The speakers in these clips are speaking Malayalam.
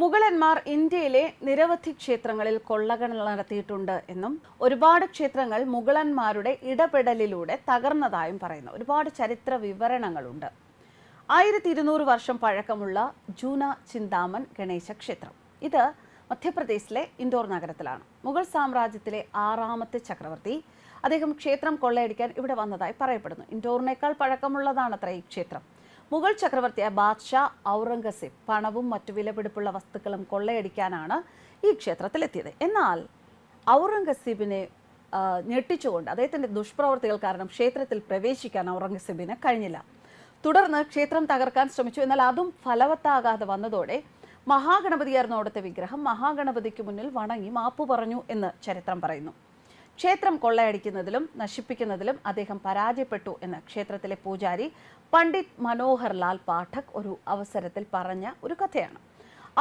മുഗളന്മാർ ഇന്ത്യയിലെ നിരവധി ക്ഷേത്രങ്ങളിൽ കൊള്ളകൾ നടത്തിയിട്ടുണ്ട് എന്നും ഒരുപാട് ക്ഷേത്രങ്ങൾ മുഗളന്മാരുടെ ഇടപെടലിലൂടെ തകർന്നതായും പറയുന്നു. ഒരുപാട് ചരിത്ര വിവരണങ്ങളുണ്ട്. ആയിരത്തി ഇരുന്നൂറ് വർഷം പഴക്കമുള്ള ജൂന ചിന്താമൻ ഗണേശ ക്ഷേത്രം. ഇത് മധ്യപ്രദേശിലെ ഇൻഡോർ നഗരത്തിലാണ്. മുഗൾ സാമ്രാജ്യത്തിലെ ആറാമത്തെ ചക്രവർത്തി. അദ്ദേഹം ക്ഷേത്രം കൊള്ളയടിക്കാൻ ഇവിടെ വന്നതായി പറയപ്പെടുന്നു. ഇൻഡോറിനേക്കാൾ പഴക്കമുള്ളതാണത്ര ഈ ക്ഷേത്രം. മുഗൾ ചക്രവർത്തിയായ ബാദ്ഷാ ഔറംഗസീബ് പണവും മറ്റു വിലപിടിപ്പുള്ള വസ്തുക്കളും കൊള്ളയടിക്കാനാണ് ഈ ക്ഷേത്രത്തിലെത്തിയത്. എന്നാൽ ഔറംഗസീബിനെ ഞെട്ടിച്ചുകൊണ്ട് അദ്ദേഹത്തിന്റെ ദുഷ്പ്രവർത്തികൾ കാരണം ക്ഷേത്രത്തിൽ പ്രവേശിക്കാൻ ഔറംഗസീബിന് കഴിഞ്ഞില്ല. തുടർന്ന് ക്ഷേത്രം തകർക്കാൻ ശ്രമിച്ചു. എന്നാൽ അതും ഫലവത്താകാതെ വന്നതോടെ മഹാഗണപതിയായിരുന്നു അവിടുത്തെ വിഗ്രഹം. മഹാഗണപതിക്ക് മുന്നിൽ വണങ്ങി മാപ്പു പറഞ്ഞു എന്ന് ചരിത്രം പറയുന്നു. ക്ഷേത്രം കൊള്ളയടിക്കുന്നതിലും നശിപ്പിക്കുന്നതിലും അദ്ദേഹം പരാജയപ്പെട്ടു എന്ന് ക്ഷേത്രത്തിലെ പൂജാരി പണ്ഡിറ്റ് മനോഹർ ലാൽ പാഠക് ഒരു അവസരത്തിൽ പറഞ്ഞ ഒരു കഥയാണ്.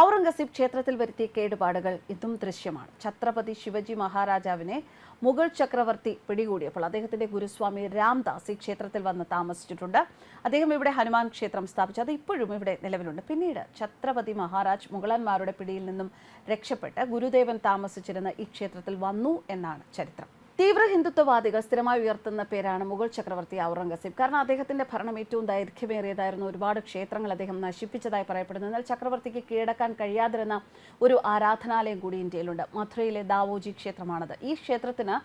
ഔറംഗസീബ് ക്ഷേത്രത്തിൽ വരുത്തിയ കേടുപാടുകൾ ഇതും ദൃശ്യമാണ്. ഛത്രപതി ശിവജി മഹാരാജാവിനെ മുഗൾ ചക്രവർത്തി പിടികൂടിയപ്പോൾ അദ്ദേഹത്തിന്റെ ഗുരുസ്വാമി രാംദാസ് ഈ ക്ഷേത്രത്തിൽ വന്ന് താമസിച്ചിട്ടുണ്ട്. അദ്ദേഹം ഇവിടെ ഹനുമാൻ ക്ഷേത്രം സ്ഥാപിച്ചു. അത് ഇപ്പോഴും ഇവിടെ നിലവിലുണ്ട്. പിന്നീട് ഛത്രപതി മഹാരാജ് മുഗളന്മാരുടെ പിടിയിൽ നിന്നും രക്ഷപ്പെട്ട് ഗുരുദേവൻ താമസിച്ചിരുന്ന ഈ ക്ഷേത്രത്തിൽ വന്നു എന്നാണ് ചരിത്രം. തീവ്ര ഹിന്ദുത്വവാദികൾ സ്ഥിരമായി ഉയർത്തുന്ന പേരാണ് മുഗൾ ചക്രവർത്തി ഔറംഗസീബ് കാരണം അദ്ദേഹത്തിന്റെ ഭരണം ഏറ്റവും ദൈർഘ്യമേറിയതായിരുന്നു ഒരുപാട് ക്ഷേത്രങ്ങൾ അദ്ദേഹം നശിപ്പിച്ചതായി പറയപ്പെടുന്നു. എന്നാൽ ചക്രവർത്തിക്ക് കീഴടക്കാൻ കഴിയാതിരുന്ന ഒരു ആരാധനാലയം കൂടി ഇന്ത്യയിലുണ്ട്. മധുരയിലെ ദാവോജി ക്ഷേത്രമാണത്. ഈ ക്ഷേത്രത്തിന്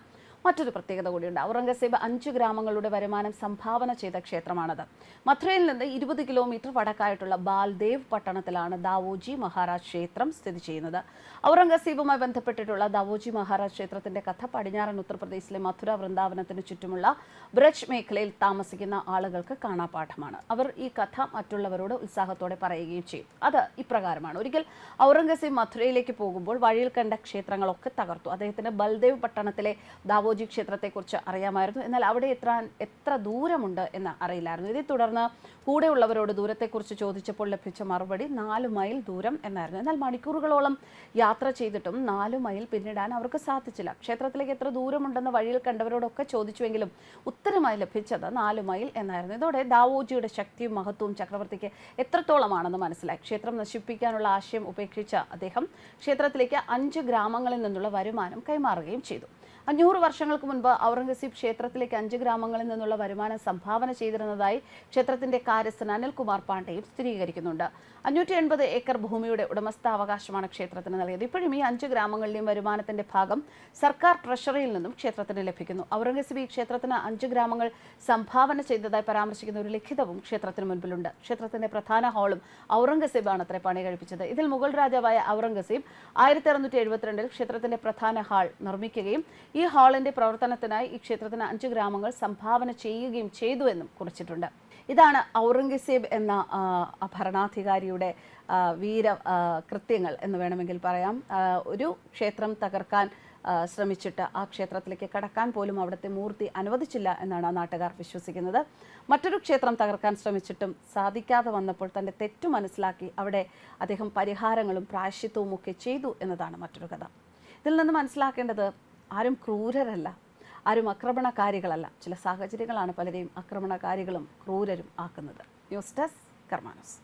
മറ്റൊരു പ്രത്യേകത കൂടിയുണ്ട്. ഔറംഗസേബ് അഞ്ച് ഗ്രാമങ്ങളുടെ വരുമാനം സംഭാവന ചെയ്ത ക്ഷേത്രമാണത്. മഥുരയിൽ നിന്ന് ഇരുപത് കിലോമീറ്റർ വടക്കായിട്ടുള്ള ബാൽദേവ് പട്ടണത്തിലാണ് ദാവോജി മഹാരാജ് ക്ഷേത്രം സ്ഥിതി ചെയ്യുന്നത്. ഔറംഗസേബുമായി ബന്ധപ്പെട്ടിട്ടുള്ള ദാവോജി മഹാരാജ് ക്ഷേത്രത്തിന്റെ കഥ പടിഞ്ഞാറൻ ഉത്തർപ്രദേശിലെ മഥുര വൃന്ദാവനത്തിന് ചുറ്റുമുള്ള ബ്രജ് മേഖലയിൽ താമസിക്കുന്ന ആളുകൾക്ക് കാണാപാഠമാണ്. അവർ ഈ കഥ മറ്റുള്ളവരോട് ഉത്സാഹത്തോടെ പറയുകയും ചെയ്യും. അത് ഇപ്രകാരമാണ്. ഒരിക്കൽ ഔറംഗസേബ് മഥുരയിലേക്ക് പോകുമ്പോൾ വഴിയിൽ കണ്ട ക്ഷേത്രങ്ങളൊക്കെ തകർത്തു. അദ്ദേഹത്തിന് ബൽദേവ് പട്ടണത്തിലെ ദാവോജി ക്ഷേത്രത്തെക്കുറിച്ച് അറിയാമായിരുന്നു. എന്നാൽ അവിടെ എത്താൻ എത്ര ദൂരമുണ്ട് എന്ന് അറിയില്ലായിരുന്നു. ഇതേ തുടർന്ന് കൂടെയുള്ളവരോട് ദൂരത്തെക്കുറിച്ച് ചോദിച്ചപ്പോൾ ലഭിച്ച മറുപടി നാല് മൈൽ ദൂരം എന്നായിരുന്നു. എന്നാൽ മണിക്കൂറുകളോളം യാത്ര ചെയ്തിട്ടും നാല് മൈൽ പിന്നിടാൻ അവർക്ക് സാധിച്ചില്ല. ക്ഷേത്രത്തിലേക്ക് എത്ര ദൂരമുണ്ടെന്ന് വഴിയിൽ കണ്ടവരോടൊക്കെ ചോദിച്ചുവെങ്കിലും ഉത്തരമായി ലഭിച്ചത് നാല് മൈൽ എന്നായിരുന്നു. ഇതോടെ ദാവോജിയുടെ ശക്തിയും മഹത്വവും ചക്രവർത്തിക്ക് എത്രത്തോളമാണെന്ന് മനസ്സിലായി. ക്ഷേത്രം നശിപ്പിക്കാനുള്ള ആശയം ഉപേക്ഷിച്ച അദ്ദേഹം ക്ഷേത്രത്തിലേക്ക് അഞ്ച് ഗ്രാമങ്ങളിൽ നിന്നുള്ള വരുമാനം കൈമാറുകയും ചെയ്തു. അഞ്ഞൂറ് വർഷങ്ങൾക്ക് മുൻപ് ഔറംഗസീബ് ക്ഷേത്രത്തിലേക്ക് അഞ്ച് ഗ്രാമങ്ങളിൽ നിന്നുള്ള വരുമാനം സംഭാവന ചെയ്തിരുന്നതായി ക്ഷേത്രത്തിന്റെ കാര്യസ്ഥൻ അനിൽകുമാർ പാണ്ഡെയും സ്ഥിരീകരിക്കുന്നുണ്ട്. അഞ്ഞൂറ്റി എൺപത് ഏക്കർ ഭൂമിയുടെ ഉടമസ്ഥാവകാശമാണ് ക്ഷേത്രത്തിന് നൽകിയത്. ഇപ്പോഴും ഈ അഞ്ച് ഗ്രാമങ്ങളിലെയും വരുമാനത്തിന്റെ ഭാഗം സർക്കാർ ട്രഷറിയിൽ നിന്നും ക്ഷേത്രത്തിന് ലഭിക്കുന്നു. ഔറംഗസീബ് ഈ ക്ഷേത്രത്തിന് അഞ്ച് ഗ്രാമങ്ങൾ സംഭാവന ചെയ്തതായി പരാമർശിക്കുന്ന ഒരു ലിഖിതവും ക്ഷേത്രത്തിന് മുൻപിലുണ്ട്. ക്ഷേത്രത്തിന്റെ പ്രധാന ഹാളും ഔറംഗസീബാണ് അത്ര പണി കഴിപ്പിച്ചത് ഇതിൽ മുഗൾ രാജാവായ ഔറംഗസീബ് ആയിരത്തി അറുന്നൂറ്റി എഴുപത്തിരണ്ടിൽ ക്ഷേത്രത്തിന്റെ പ്രധാന ഹാൾ നിർമ്മിക്കുകയും ഈ ഹാളിന്റെ പ്രവർത്തനത്തിനായി ഈ ക്ഷേത്രത്തിന് അഞ്ച് ഗ്രാമങ്ങൾ സംഭാവന ചെയ്യുകയും ചെയ്തു എന്നും കുറിച്ചിട്ടുണ്ട്. ഇതാണ് ഔറംഗസേബ് എന്ന ഭരണാധികാരിയുടെ വീര കൃത്യങ്ങൾ എന്ന് വേണമെങ്കിൽ പറയാം. ഒരു ക്ഷേത്രം തകർക്കാൻ ശ്രമിച്ചിട്ട് ആ ക്ഷേത്രത്തിലേക്ക് കടക്കാൻ പോലും അവിടുത്തെ മൂർത്തി അനുവദിച്ചില്ല എന്നാണ് നാട്ടുകാർ വിശ്വസിക്കുന്നത്. മറ്റൊരു ക്ഷേത്രം തകർക്കാൻ ശ്രമിച്ചിട്ടും സാധിക്കാതെ വന്നപ്പോൾ തന്റെ തെറ്റു മനസ്സിലാക്കി അവിടെ അദ്ദേഹം പരിഹാരങ്ങളും പ്രായശിത്വവും ഒക്കെ ചെയ്തു എന്നതാണ് മറ്റൊരു കഥ. ഇതിൽ നിന്ന് മനസ്സിലാക്കേണ്ടത് ആരും ക്രൂരരല്ല ആരും ആക്രമണകാരികളല്ല. ചില സാഹചര്യങ്ങളാണ് പലരെയും ആക്രമണകാരികളും ക്രൂരരും ആക്കുന്നത്. News desk കർമാനോസ്.